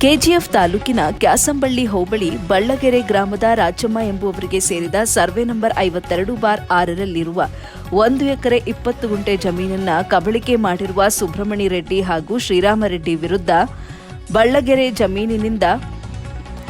KGF ತಾಲೂಕಿನ ಕ್ಯಾಸಂಬಳ್ಳಿ ಹೋಬಳಿ ಬಳ್ಳಗೆರೆ ಗ್ರಾಮದ ರಾಜಮ್ಮ ಎಂಬುವವರಿಗೆ ಸೇರಿದ ಸರ್ವೆ ನಂಬರ್ ಐವತ್ತೆರಡು ಬಾರ್ ಆರರಲ್ಲಿರುವ ಒಂದು ಎಕರೆ ಇಪ್ಪತ್ತು ಗುಂಟೆ ಜಮೀನನ್ನ ಕಬಳಿಕೆ ಮಾಡಿರುವ ಸುಬ್ರಹ್ಮಣಿ ರೆಡ್ಡಿ ಹಾಗೂ ಶ್ರೀರಾಮರೆಡ್ಡಿ ವಿರುದ್ಧ ಬಳ್ಳಗೆರೆ ಜಮೀನಿನಿಂದ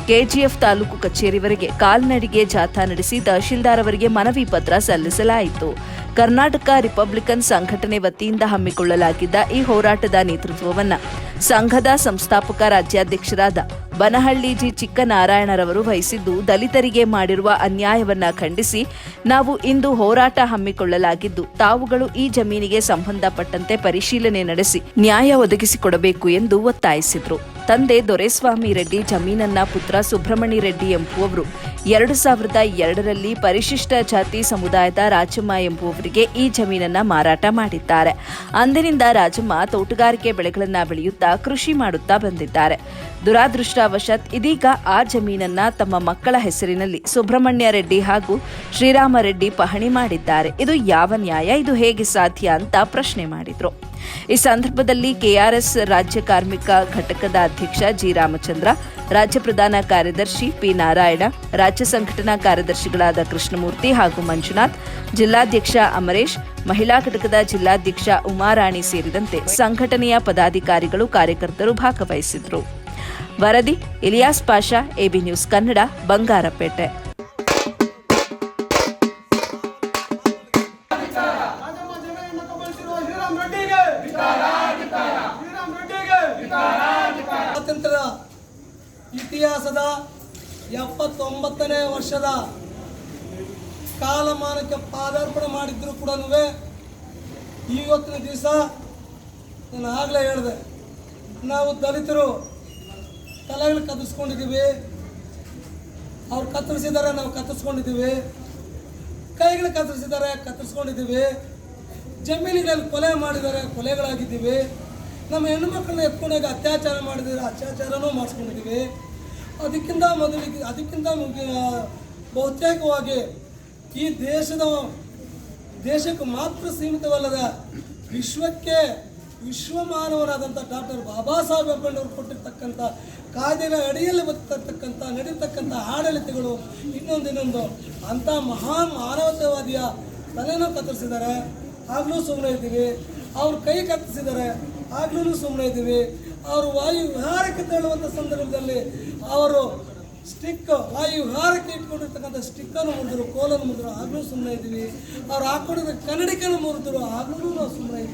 ಕೆಜಿಎಫ್ ತಾಲೂಕು ಕಚೇರಿವರೆಗೆ ಕಾಲ್ನಡಿಗೆ ಜಾಥಾ ನಡೆಸಿ ತಹಶೀಲ್ದಾರ್ ಅವರಿಗೆ ಮನವಿ ಪತ್ರ ಸಲ್ಲಿಸಲಾಯಿತು. ಕರ್ನಾಟಕ ರಿಪಬ್ಲಿಕನ್ ಸಂಘಟನೆ ವತಿಯಿಂದ ಹಮ್ಮಿಕೊಳ್ಳಲಾಗಿದ್ದ ಈ ಹೋರಾಟದ ನೇತೃತ್ವವನ್ನು ಸಂಘದ ಸಂಸ್ಥಾಪಕ ರಾಜ್ಯಾಧ್ಯಕ್ಷರಾದ ಬನಹಳ್ಳಿ ಜಿ ಚಿಕ್ಕನಾರಾಯಣರವರು ವಹಿಸಿದ್ದು ದಲಿತರಿಗೆ ಮಾಡಿರುವ ಅನ್ಯಾಯವನ್ನ ಖಂಡಿಸಿ ನಾವು ಇಂದು ಹೋರಾಟ ಹಮ್ಮಿಕೊಳ್ಳಲಾಗಿದ್ದು, ತಾವುಗಳು ಈ ಜಮೀನಿಗೆ ಸಂಬಂಧಪಟ್ಟಂತೆ ಪರಿಶೀಲನೆ ನಡೆಸಿ ನ್ಯಾಯ ಒದಗಿಸಿಕೊಡಬೇಕು ಎಂದು ಒತ್ತಾಯಿಸಿದರು. ತಂದೆ ದೊರೆಸ್ವಾಮಿ ರೆಡ್ಡಿ, ಜಮೀನನ್ನ ಪುತ್ರ ಸುಬ್ರಹ್ಮಣಿ ರೆಡ್ಡಿ ಎಂಬುವವರು. ಎರಡು ಸಾವಿರದ ಎರಡರಲ್ಲಿ ಪರಿಶಿಷ್ಟ ಜಾತಿ ಸಮುದಾಯದ ರಾಜಮ್ಮ ಎಂಬುವವರಿಗೆ ಈ ಜಮೀನನ್ನ ಮಾರಾಟ ಮಾಡಿದ್ದಾರೆ. ಅಂದಿನಿಂದ ರಾಜಮ್ಮ ತೋಟಗಾರಿಕೆ ಬೆಳೆಗಳನ್ನ ಬೆಳೆಯುತ್ತಾ ಕೃಷಿ ಮಾಡುತ್ತಾ ಬಂದಿದ್ದಾರೆ. ದುರಾದೃಷ್ಟವಶಾತ್ ಇದೀಗ ಆ ಜಮೀನನ್ನ ತಮ್ಮ ಮಕ್ಕಳ ಹೆಸರಿನಲ್ಲಿ ಸುಬ್ರಹ್ಮಣ್ಯ ರೆಡ್ಡಿ ಹಾಗೂ ಶ್ರೀರಾಮ ರೆಡ್ಡಿ ಪಹಣಿ ಮಾಡಿದ್ದಾರೆ. ಇದು ಯಾವ ನ್ಯಾಯ, ಇದು ಹೇಗೆ ಸಾಧ್ಯ ಅಂತ ಪ್ರಶ್ನೆ ಮಾಡಿದ್ರು. ಈ ಸಂದರ್ಭದಲ್ಲಿ ಕೆಆರ್ಎಸ್ ರಾಜ್ಯ ಕಾರ್ಮಿಕ ಘಟಕದ ಅಧ್ಯಕ್ಷ ಜಿ ರಾಮಚಂದ್ರ, ರಾಜ್ಯ ಪ್ರಧಾನ ಕಾರ್ಯದರ್ಶಿ ಪಿ ನಾರಾಯಣ, ರಾಜ್ಯ ಸಂಘಟನಾ ಕಾರ್ಯದರ್ಶಿಗಳಾದ ಕೃಷ್ಣಮೂರ್ತಿ ಹಾಗೂ ಮಂಜುನಾಥ್, ಜಿಲ್ಲಾಧ್ಯಕ್ಷ ಅಮರೇಶ್, ಮಹಿಳಾ ಘಟಕದ ಜಿಲ್ಲಾಧ್ಯಕ್ಷ ಉಮಾರಾಣಿ ಸೇರಿದಂತೆ ಸಂಘಟನೆಯ ಪದಾಧಿಕಾರಿಗಳು ಕಾರ್ಯಕರ್ತರು ಭಾಗವಹಿಸಿದರು ವರದಿ, ಇಲಿಯಾಸ್ ಪಾಷಾ, ಎಬಿ ನ್ಯೂಸ್ ಕನ್ನಡ, ಬಂಗಾರಪೇಟೆ. ಸ್ವಾತಂತ್ರ್ಯ ಇತಿಹಾಸದ ಎಪ್ಪತ್ತೊಂಬತ್ತನೇ ವರ್ಷದ ಕಾಲಮಾನಕ್ಕೆ ಪಾದಾರ್ಪಣೆ ಮಾಡಿದ್ರು ಕೂಡ ಇವತ್ತಿನ ದಿವಸ ನಾನು ಆಗಲೇ ಹೇಳಿದೆ. ನಾವು ದಲಿತರು ತಲೆಗಳು ಕತ್ತರಿಸ್ಕೊಂಡಿದ್ದೀವಿ. ಅವ್ರು ಕತ್ತರಿಸಿದ್ದಾರೆ ನಾವು ಕತ್ತರಿಸ್ಕೊಂಡಿದ್ದೀವಿ. ಕೈಗಳು ಕತ್ತರಿಸಿದ್ದಾರೆ ಕತ್ತರಿಸ್ಕೊಂಡಿದ್ದೀವಿ. ಜಮೀನುಗಳಲ್ಲಿ ಕೊಲೆ ಮಾಡಿದ್ದಾರೆ, ಕೊಲೆಗಳಾಗಿದ್ದೀವಿ. ನಮ್ಮ ಹೆಣ್ಣು ಮಕ್ಕಳನ್ನ ಎತ್ಕೊಂಡಾಗ ಅತ್ಯಾಚಾರ ಮಾಡಿದರೆ ಅತ್ಯಾಚಾರನೂ ಮಾಡಿಸ್ಕೊಂಡಿದ್ದೀವಿ. ಅದಕ್ಕಿಂತ ಮೊದಲಿಗೆ, ಅದಕ್ಕಿಂತ ಬಹುತೇಕವಾಗಿ ಈ ದೇಶದ, ದೇಶಕ್ಕೆ ಮಾತ್ರ ಸೀಮಿತವಲ್ಲದ ವಿಶ್ವಕ್ಕೆ ವಿಶ್ವಮಾನವರಾದಂಥ ಡಾಕ್ಟರ್ ಬಾಬಾ ಸಾಹೇಬ್ ಅಂಬೇಡ್ಕರ್ ಕೊಟ್ಟಿರ್ತಕ್ಕಂಥ ಕಾಯ್ದೆಗಳ ಅಡಿಯಲ್ಲಿ ಬರ್ತಕ್ಕಂಥ ನಡೀತಕ್ಕಂಥ ಆಡಳಿತಗಳು ಇನ್ನೊಂದು ಇನ್ನೊಂದು ಅಂಥ ಮಹಾನ್ ಮಾನವತಾವಾದಿಯ ತಲೆನೂ ಕತ್ತರಿಸಿದ್ದಾರೆ. ಆಗಲೂ ಸುಮ್ಮನೆ ಇದ್ದೀವಿ. ಅವ್ರು ಕೈ ಕತ್ತಿಸಿದ್ದಾರೆ. ಆಗ್ಲೂ ಸುಮ್ಮನೆ ಇದ್ದೀವಿ. ಅವರು ವಾಯು ವಿಹಾರಕ್ಕೆ ತೆರಳುವಂಥ ಸಂದರ್ಭದಲ್ಲಿ ಅವರು ಸ್ಟಿಕ್, ವಾಯು ವಿಹಾರಕ್ಕೆ ಇಟ್ಕೊಂಡಿರ್ತಕ್ಕಂಥ ಸ್ಟಿಕ್ಕನ್ನು ಮುರಿದ್ರು, ಕೋಲನ್ನು ಮುರಿದ್ರು, ಆಗಲೂ ಸುಮ್ಮನೆ ಇದ್ದೀವಿ. ಅವ್ರು ಹಾಕೊಂಡಿದ್ದ ಕನ್ನಡಿಕೆಯನ್ನು ಮುರಿದ್ರು ಆಗ್ಲೂ ನಾವು ಸುಮ್ಮನೆ ಇದ್ದೀವಿ.